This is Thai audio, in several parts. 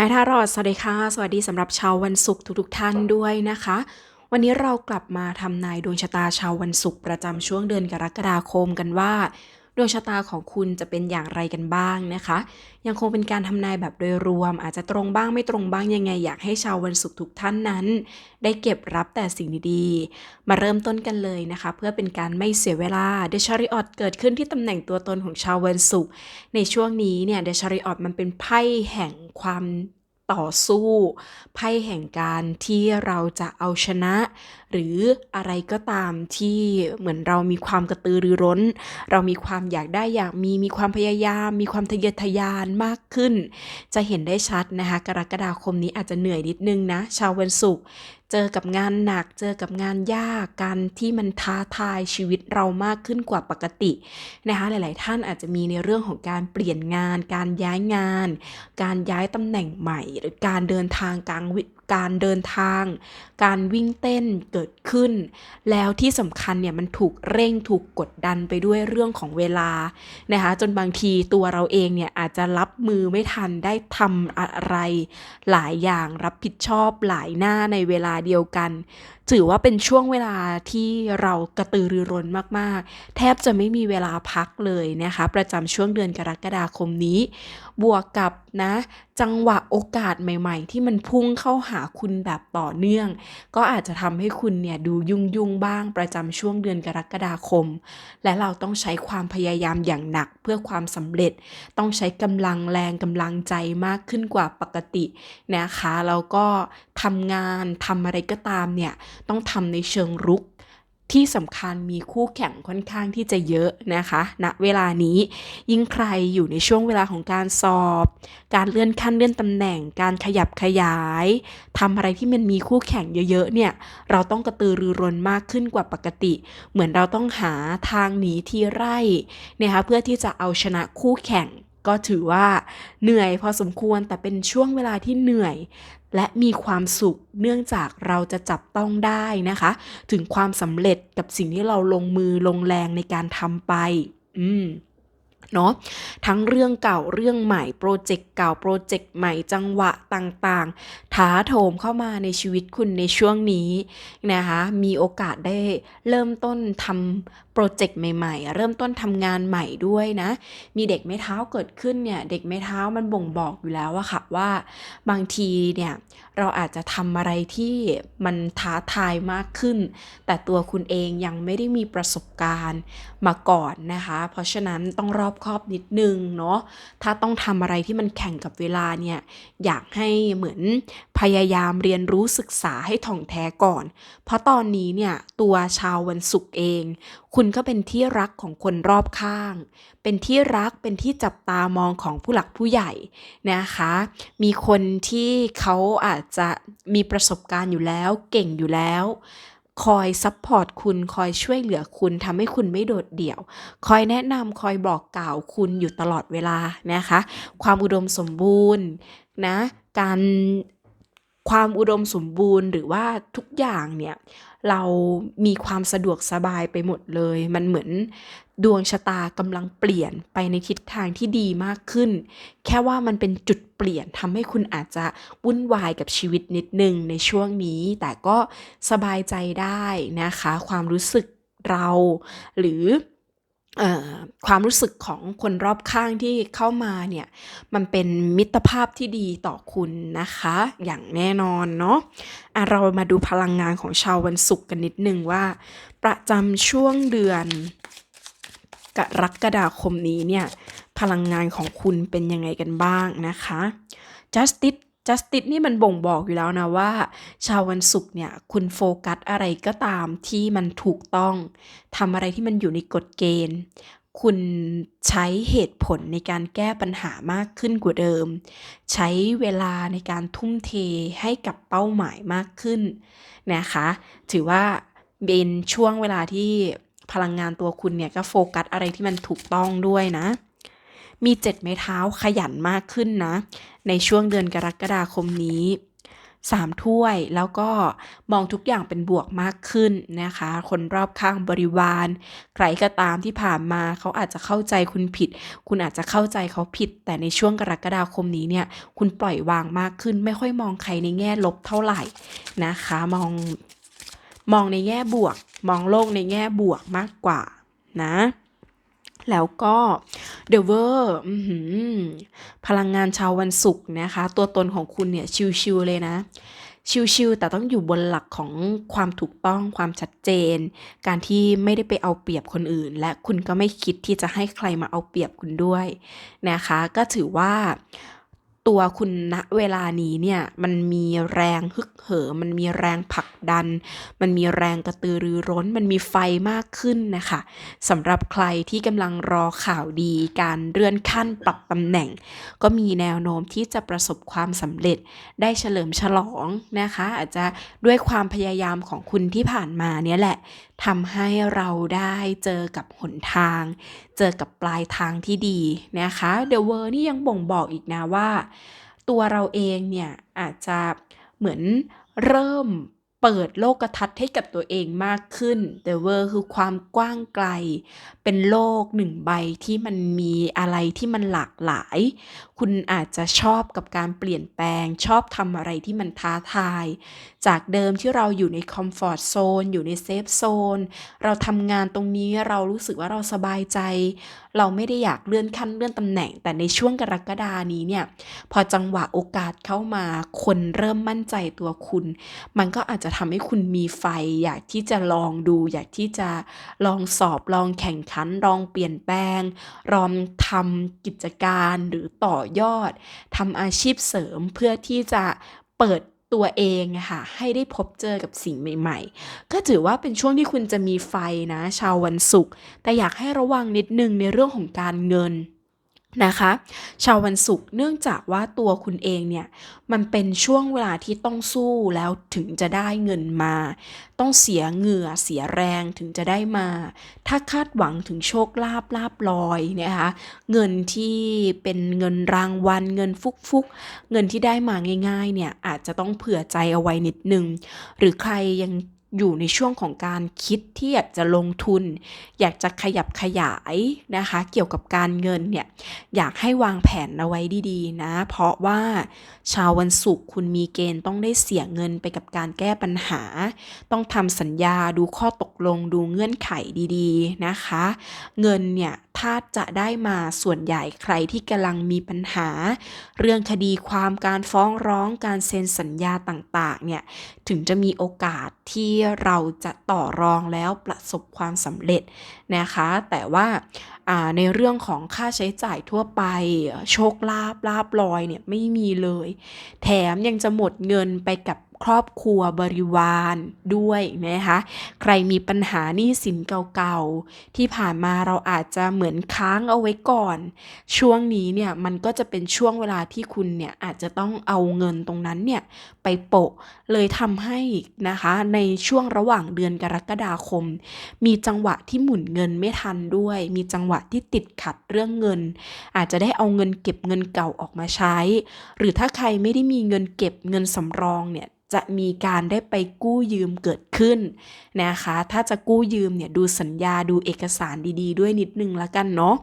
ายทารอดสวัสดีค่ะ สวัสดีสำหรับชาววันศุกร์ทุกๆท่านด้วยนะคะ วันนี้เรากลับมาทำนายดวงชะตาชาววันศุกร์ประจำช่วงเดือนกรกฎาคมกันว่า ดวงชะตาของคุณจะเป็นอย่างไรกันบ้างนะคะ ยังคงเป็นการทำนายแบบโดยรวม อาจจะตรงบ้างไม่ตรงบ้างยังไง อยากให้ชาววันศุกร์ทุกท่านนั้น ได้เก็บรับแต่สิ่งดีๆ มาเริ่มต้นกันเลยนะคะ เพื่อเป็นการไม่เสียเวลาเดชาริออตเกิดขึ้นที่ตำแหน่งตัวตนของชาววันศุกร์ในช่วงนี้เนี่ยเดชาริออตมันเป็นไพ่แห่งความ ต่อสู้ไพ่แห่งการที่เราจะเอาชนะ หรืออะไรก็ตามที่เหมือนเรามีความกระตือรือร้น เรามีความอยากได้อยากมีมีความพยายาม มีความทะเยอทะยานมากขึ้น จะเห็นได้ชัดนะคะกรกฎาคมนี้อาจจะเหนื่อยนิดนึงนะชาววันศุกร์ เจอกับงานหนัก เจอกับงานยากการที่มันท้าทายชีวิตเรามากขึ้นกว่าปกตินะคะหลาย ๆ ท่านอาจจะมีในเรื่องของการเปลี่ยนงาน การย้ายงาน การย้ายตำแหน่งใหม่ หรือการเดินทางกลางวิ การเดินทาง การวิ่งเต้นเกิดขึ้น แล้วที่สำคัญเนี่ยมันถูกเร่งถูกกดดันไปด้วยเรื่องของเวลานะคะจนบางทีตัวเราเองเนี่ยอาจจะรับมือไม่ทันได้ทำอะไร หลายอย่างรับผิดชอบหลายหน้าในเวลาเดียวกัน ถือว่าเป็นช่วงเวลาที่เรากระตือรือร้นมาก ๆ แทบจะไม่มีเวลาพักเลยนะคะ ประจำช่วงเดือนกรกฎาคมนี้ บวกกับนะ จังหวะโอกาสใหม่ ๆ ที่มันพุ่งเข้าหาคุณแบบต่อเนื่อง ก็อาจจะทำให้คุณเนี่ยดูยุ่งยุ่งๆบ้างประจำช่วงเดือนกรกฎาคม และเราต้องใช้ความพยายามอย่างหนักเพื่อความสำเร็จ ต้องใช้กำลังแรงกำลังใจมากขึ้นกว่าปกตินะคะแล้วก็ทำงานทำอะไรก็ตามเนี่ยต้องทำในเชิงรุก ที่สำคัญมีคู่แข่งค่อนข้างที่จะเยอะนะคะณเวลานี้ยิ่งใครอยู่ในช่วงเวลาของการสอบ การเลื่อนขั้นเลื่อนตำแหน่ง การขยับขยายทำอะไรที่มันมีคู่แข่งเยอะๆเนี่ยเราต้องกระตือรือร้นมากขึ้นกว่าปกติ เหมือนเราต้องหาทางหนีที่ไร่นะคะเพื่อที่จะเอาชนะคู่แข่งก็ถือว่าเหนื่อยพอสมควรแต่เป็นช่วงเวลาที่เหนื่อย และมีความสุขเนื่องจากเราจะจับต้องได้นะคะ ถึงความสำเร็จกับสิ่งที่เราลงมือลงแรงในการทำไป อืม เนาะทั้งเรื่องเก่าเรื่องใหม่โปรเจกต์เก่าโปรเจกต์ใหม่จังหวะต่างๆท้าโถมเข้ามาในชีวิตคุณในช่วงนี้นะคะมีโอกาสได้เริ่มต้นทำโปรเจกต์ใหม่ๆ เริ่มต้นทำงานใหม่ด้วยนะ มีเด็กไม้เท้าเกิดขึ้นเนี่ยเด็กไม้เท้ามันบ่งบอกอยู่แล้วอะค่ะว่า บางทีเนี่ยเราอาจจะทำอะไรที่มันท้าทายมากขึ้น แต่ตัวคุณเองยังไม่ได้มีประสบการณ์มาก่อนนะคะ เพราะฉะนั้นต้องรอบคอบนิดนึงเนาะถ้าต้องทำอะไรที่มันแข่งกับเวลาเนี่ยอยากให้เหมือนพยายามเรียนรู้ศึกษาให้ถ่องแท้ก่อน เพราะตอนนี้เนี่ยตัวชาววันศุกร์เอง คุณก็เป็นที่รักของคนรอบข้าง เป็นที่รักเป็นที่จับตามองของผู้หลักผู้ใหญ่นะคะ มีคนที่เขาอาจจะมีประสบการณ์อยู่แล้ว เก่งอยู่แล้ว คอยซัพพอร์ตคุณคอยช่วยเหลือคุณทำให้คุณไม่โดดเดี่ยว คอยแนะนำคอยบอกกล่าวคุณอยู่ตลอดเวลานะคะ ความอุดมสมบูรณ์นะการความอุดมสมบูรณ์หรือว่าทุกอย่างเนี่ยเรามีความสะดวกสบายไปหมดเลย มันเหมือนดวงชะตากำลังเปลี่ยนไปในทิศทางที่ดีมากขึ้น แค่ว่ามันเป็นจุด เปลี่ยนทำให้คุณอาจจะวุ่นวายกับชีวิตนิดนึงในช่วงนี้ แต่ก็สบายใจได้นะคะ ความรู้สึกเราหรือความรู้สึกของคนรอบข้างที่เข้ามาเนี่ย มันเป็นมิตรภาพที่ดีต่อคุณนะคะ อย่างแน่นอนเนาะะเรามาดูพลังงานของชาววันศุกร์กันนิดนึงว่า ประจำช่วงเดือนกรกฎาคมนี้เนี่ย พลังงานของคุณเป็นยังไงกันบ้างนะคะ justice justice นี่มันบ่งบอกอยู่แล้วนะว่า ชาววันศุกร์เนี่ยคุณโฟกัสอะไรก็ตามที่มันถูกต้องทำอะไรที่มันอยู่ในกฎเกณฑ์คุณใช้เหตุผลในการแก้ปัญหามากขึ้นกว่าเดิม ใช้เวลาในการทุ่มเทให้กับเป้าหมายมากขึ้นนะคะ ถือว่าเป็นช่วงเวลาที่พลังงานตัวคุณเนี่ยก็โฟกัสอะไรที่มันถูกต้องด้วยนะ มีเจ็ดไม้เท้าขยันมากขึ้นนะ ในช่วงเดือนกรกฎาคมนี้3ถ้วยแล้วก็มองทุกอย่างเป็นบวกมากขึ้นนะคะ คนรอบข้างบริวาร ใครก็ตามที่ผ่านมาเขาอาจจะเข้าใจคุณผิด คุณอาจจะเข้าใจเขาผิด แต่ในช่วงกรกฎาคมนี้เนี่ย คุณปล่อยวางมากขึ้น ไม่ค่อยมองใครในแง่ลบเท่าไหร่นะคะ มองมองในแง่บวก มองโลกในแง่บวกมากกว่านะ แล้วก็ The w o r อื้อหือพลังงานชาววันศุกร์นะคะ ตัวตนของคุณเนี่ยชิวๆเลยนะ ชิวๆแต่ต้องอยู่บนหลักของความถูกต้องความชัดเจน การที่ไม่ได้ไปเอาเปรียบคนอื่น และคุณก็ไม่คิดที่จะให้ใครมาเอาเปรียบคุณด้วยนะคะ ก็ถือว่า ตัวคุณณเวลานี้เนี่ยมันมีแรงฮึกเหิมมันมีแรงผลักดัน มันมีแรงกระตือรือร้น มันมีไฟมากขึ้นนะคะสำหรับใครที่กำลังรอข่าวดี การเลื่อนขั้นปรับตำแหน่ง ก็มีแนวโน้มที่จะประสบความสำเร็จได้เฉลิมฉลองนะคะ อาจจะด้วยความพยายามของคุณที่ผ่านมาเนี่ยแหละทำให้เราได้เจอกับหนทาง เจอกับปลายทางที่ดีนะคะเดอะเวอร์นี่ยังบ่งบอกอีกนะว่าตัวเราเองเนี่ยอาจจะเหมือนเริ่มเปิดโลกทัศน์ให้กับตัวเองมากขึ้น The World คือความกว้างไกล เป็นโลกหนึ่งใบที่มันมีอะไรที่มันหลากหลาย คุณอาจจะชอบกับการเปลี่ยนแปลง ชอบทำอะไรที่มันท้าทาย จากเดิมที่เราอยู่ในคอมฟอร์ทโซนอยู่ในเซฟโซน เราทำงานตรงนี้เรารู้สึกว่าเราสบายใจเราไม่ได้อยากเลื่อนขั้นเลื่อนตำแหน่ง แต่ในช่วงกรกฎานี้เนี่ย พอจังหวะโอกาสเข้ามาคนเริ่มมั่นใจตัวคุณ มันก็อาจจะทำให้คุณมีไฟ อยากที่จะลองดู อยากที่จะลองสอบลองแข่งขันลองเปลี่ยนแปลงลองทำกิจการหรือต่อยอดทำอาชีพเสริมเพื่อที่จะเปิด ตัวเองค่ะให้ได้พบเจอกับสิ่งใหม่ ๆ ก็ถือว่าเป็นช่วงที่คุณจะมีไฟนะ ชาววันศุกร์แต่อยากให้ระวังนิดนึงในเรื่องของการเงิน นะคะชาววันศุกร์เนื่องจากว่าตัวคุณเองเนี่ยมันเป็นช่วงเวลาที่ต้องสู้แล้วถึงจะได้เงินมา ต้องเสียเหงื่อเสียแรงถึงจะได้มา ถ้าคาดหวังถึงโชคลาภลาบลอยนะคะเงินที่เป็นเงินรางวัลเงินฟุกฟุกๆเงินที่ได้มาง่าย ๆเนี่ยอาจจะต้องเผื่อใจเอาไว้นิดนึง หรือใครยัง อยู่ในช่วงของการคิดที่อยากจะลงทุน อยากจะขยับขยายนะคะ เกี่ยวกับการเงินเนี่ยอยากให้วางแผนเอาไว้ดีๆนะ เพราะว่าชาววันศุกร์คุณมีเกณฑ์ต้องได้เสียเงินไปกับการแก้ปัญหา ต้องทำสัญญาดูข้อตกลงดูเงื่อนไขดีๆนะคะ เงินเนี่ยถ้าจะได้มาส่วนใหญ่ใครที่กำลังมีปัญหา เรื่องคดีความการฟ้องร้องการเซ็นสัญญาต่างๆเนี่ยถึงจะมีโอกาสที่เราจะต่อรองแล้วประสบความสำเร็จนะคะ แต่ว่าในเรื่องของค่าใช้จ่ายทั่วไปโชคลาภลาบลอยเนี่ยไม่มีเลย แถมยังจะหมดเงินไปกับ ครอบครัวบริวารด้วยนะคะใครมีปัญหาหนี้สินเก่าๆ ที่ผ่านมาเราอาจจะเหมือนค้างเอาไว้ก่อน ช่วงนี้เนี่ยมันก็จะเป็นช่วงเวลาที่คุณเนี่ยอาจจะต้องเอาเงินตรงนั้นเนี่ยไปโปะเลยทำให้นะคะในช่วงระหว่างเดือนกรกฎาคม มีจังหวะที่หมุนเงินไม่ทันด้วย มีจังหวะที่ติดขัดเรื่องเงิน อาจจะได้เอาเงินเก็บเงินเก่าออกมาใช้ หรือถ้าใครไม่ได้มีเงินเก็บเงินสำรองเนี่ยจะมีการได้ไปกู้ยืมเกิดขึ้นนะคะ ถ้าจะกู้ยืมเนี่ยดูสัญญาดูเอกสารดีๆ ด้วยนิดนึงละกันเนาะ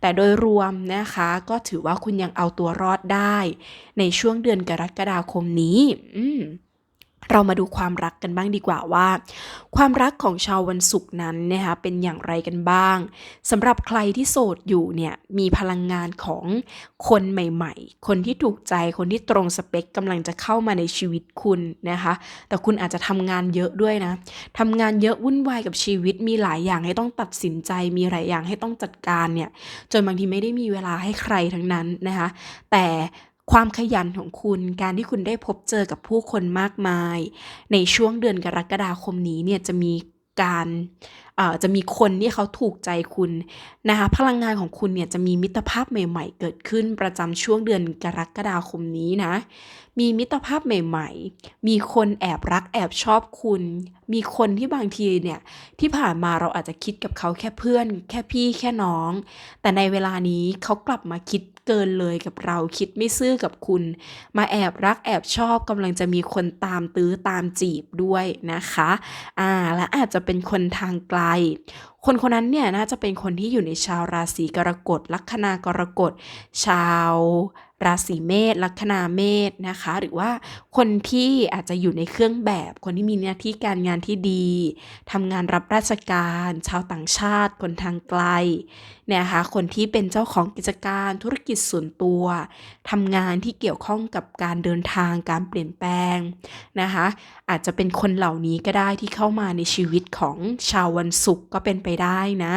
แต่โดยรวมนะคะก็ถือว่าคุณยังเอาตัวรอดได้ ในช่วงเดือนกรกฎาคมนี้ อืม เรามาดูความรักกันบ้างดีกว่าว่า ความรักของชาววันศุกร์นั้นนะคะเป็นอย่างไรกันบ้างสำหรับใครที่โสดอยู่เนี่ยมีพลังงานของคนใหม่ ๆ คนที่ถูกใจคนที่ตรงสเปคกำลังจะเข้ามาในชีวิตคุณนะคะ แต่คุณอาจจะทำงานเยอะด้วยนะทำงานเยอะวุ่นวายกับชีวิตมีหลายอย่างให้ต้องตัดสินใจ มีหลายอย่างให้ต้องจัดการเนี่ยจนบางทีไม่ได้มีเวลาให้ใครทั้งนั้นนะคะแต่ ความขยันของคุณการที่คุณได้พบเจอกับผู้คนมากมาย ในช่วงเดือนกรกฎาคมนี้เนี่ยจะมีการอ่าจะมีคนที่เขาถูกใจคุณนะคะพลังงานของคุณเนี่ยจะมีมิตรภาพใหม่ ๆ เกิดขึ้นประจำช่วงเดือนกรกฎาคมนี้นะมีมิตรภาพใหม่ ๆ มีคนแอบรักแอบชอบคุณ มีคนที่บางทีเนี่ยที่ผ่านมาเราอาจจะคิดกับเขาแค่เพื่อน แค่พี่แค่น้อง แต่ในเวลานี้เขากลับมาคิดเกินเลยกับเราคิดไม่ซื่อกับคุณ มาแอบรักแอบชอบกำลังจะมีคนตามตื้อตามจีบด้วยนะคะอ่าและอาจจะเป็นคนทางไกลคนคนนั้นเนี่ยน่าจะเป็นคนที่อยู่ในชาวราศีกรกฎลัคนากรกฎ ชาวราศีเมษลัคนาเมษนะคะ หรือว่าคนที่อาจจะอยู่ในเครื่องแบบ คนที่มีหน้าที่การงานที่ดีทำงานรับราชการ ชาวต่างชาติ คนทางไกล นะคะคนที่เป็นเจ้าของกิจการธุรกิจส่วนตัวทำงานที่เกี่ยวข้องกับการเดินทางการเปลี่ยนแปลงนะคะอาจจะเป็นคนเหล่านี้ก็ได้ที่เข้ามาในชีวิตของชาววันศุกร์ก็เป็นไปได้นะ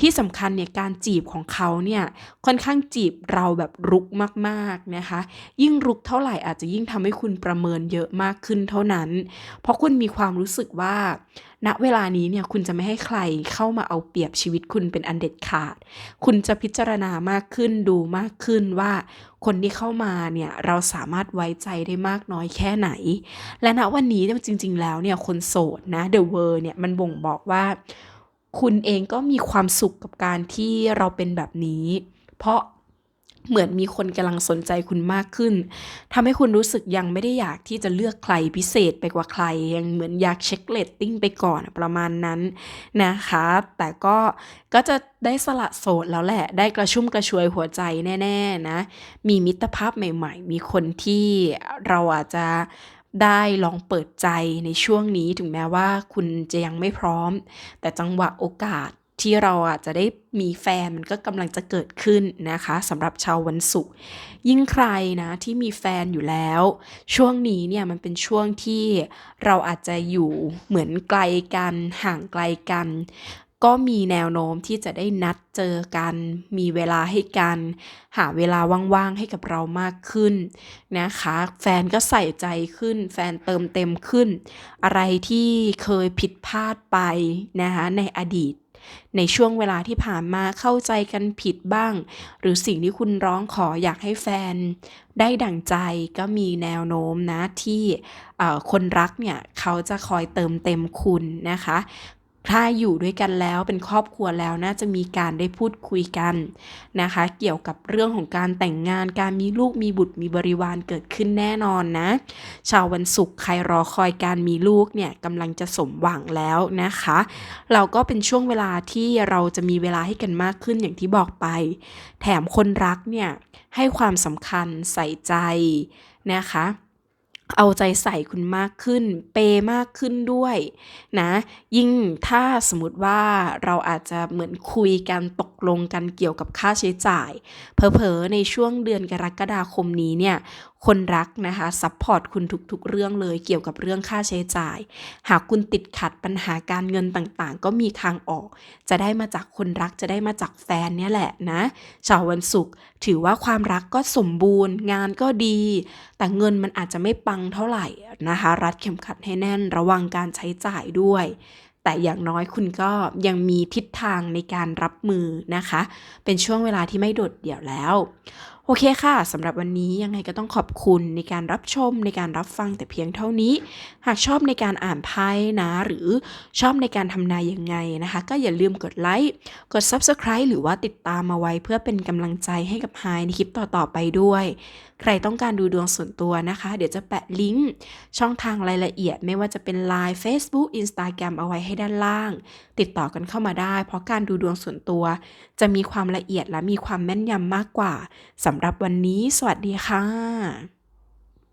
ที่สำคัญเนี่ยการจีบของเขาเนี่ยค่อนข้างจีบเราแบบรุกมากๆนะคะยิ่งรุกเท่าไหร่อาจจะยิ่งทำให้คุณประเมินเยอะมากขึ้นเท่านั้น เพราะคุณมีความรู้สึกว่า ณเวลานี้เนี่ยคุณจะไม่ให้ใครเข้ามาเอาเปรียบชีวิตคุณเป็นอันเด็ดขาด คุณจะพิจารณามากขึ้นดูมากขึ้นว่า คนที่เข้ามาเนี่ยเราสามารถไว้ใจได้มากน้อยแค่ไหน และณวันนี้จริง ๆ แล้วเนี่ยคนโสดนะ The World เนี่ยมันบ่งบอกว่า คุณเองก็มีความสุขกับการที่เราเป็นแบบนี้ เพราะ เหมือนมีคนกำลังสนใจคุณมากขึ้นทำให้คุณรู้สึกยังไม่ได้อยากที่จะเลือกใครพิเศษไปกว่าใคร ยังเหมือนอยากเช็คเลตติ้งไปก่อนประมาณนั้นนะคะ แต่ก็ก็จะได้สละโสดแล้วแหละ ได้กระชุ่มกระชวยหัวใจแน่ ๆ นะ มีมิตรภาพใหม่ ๆ มีคนที่เราอาจจะได้ลองเปิดใจในช่วงนี้ถึงแม้ว่าคุณจะยังไม่พร้อม แต่จังหวะโอกาส ที่เราอาจจะได้มีแฟนมันก็กำลังจะเกิดขึ้นนะคะสำหรับชาววันศุกร์ยิ่งใครนะที่มีแฟนอยู่แล้ว ช่วงนี้เนี่ยมันเป็นช่วงที่เราอาจจะอยู่เหมือนไกลกันห่างไกลกัน ก็มีแนวโน้มที่จะได้นัดเจอกัน มีเวลาให้กัน หาเวลาว่างๆให้กับเรามากขึ้นนะคะ แฟนก็ใส่ใจขึ้น แฟนเติมเต็มขึ้น อะไรที่เคยผิดพลาดไปนะคะในอดีต ในช่วงเวลาที่ผ่านมาเข้าใจกันผิดบ้าง หรือสิ่งที่คุณร้องขออยากให้แฟน ได้ดั่งใจก็มีแนวโน้มนะที่คนรักเนี่ยเขาจะคอยเติมเต็มคุณนะคะ ถ้าอยู่ด้วยกันแล้วเป็นครอบครัวแล้วน่าจะมีการได้พูดคุยกันนะคะ เกี่ยวกับเรื่องของการแต่งงานการมีลูกมีบุตรมีบริวารเกิดขึ้นแน่นอนนะ ชาววันศุกร์ใครรอคอยการมีลูกเนี่ยกำลังจะสมหวังแล้วนะคะ เราก็เป็นช่วงเวลาที่เราจะมีเวลาให้กันมากขึ้นอย่างที่บอกไป แถมคนรักเนี่ยให้ความสำคัญใส่ใจนะคะ เอาใจใส่คุณมากขึ้น เปมากขึ้นด้วยนะ ยิ่งถ้าสมมติว่าเราอาจจะเหมือนคุยกันตกลงกันเกี่ยวกับค่าใช้จ่ายเพอๆในช่วงเดือนกรกฎาคมนี้เนี่ยคนรักนะคะซัพพอร์ตคุณทุกๆ เรื่องเลยเกี่ยวกับเรื่องค่าใช้จ่าย หากคุณติดขัดปัญหาการเงินต่างๆ ก็มีทางออก จะได้มาจากคนรักจะได้มาจากแฟนเนี่ยแหละนะชาววันศุกร์ถือว่าความรักก็สมบูรณ์ งานก็ดี แต่เงินมันอาจจะไม่ปังเท่าไหร่นะคะ รัดเข็มขัดให้แน่นระวังการใช้จ่ายด้วยแต่อย่างน้อยคุณก็ยังมีทิศทางในการรับมือนะคะ เป็นช่วงเวลาที่ไม่โดดเดี่ยวแล้ว โอเคค่ะสำหรับวันนี้ยังไงก็ต้องขอบคุณในการรับชมในการรับฟังแต่เพียงเท่านี้ หากชอบในการอ่านไพ่นะ หรือชอบในการทำนายยังไงนะคะ ก็อย่าลืมกดไลค์กด Subscribe หรือว่าติดตามมาไว้เพื่อเป็นกำลังใจให้กับไฮในคลิปต่อๆไปด้วย ใครต้องการดูดวงส่วนตัวนะคะ เดี๋ยวจะแปะลิงก์ช่องทางรายละเอียด ไม่ว่าจะเป็น Line Facebook Instagram เอาไว้ให้ด้านล่าง ติดต่อกันเข้ามาได้ เพราะการดูดวงส่วนตัว จะมีความละเอียดและมีความแม่นยำมากกว่าสำำหรับวันนี้ สวัสดีค่ะ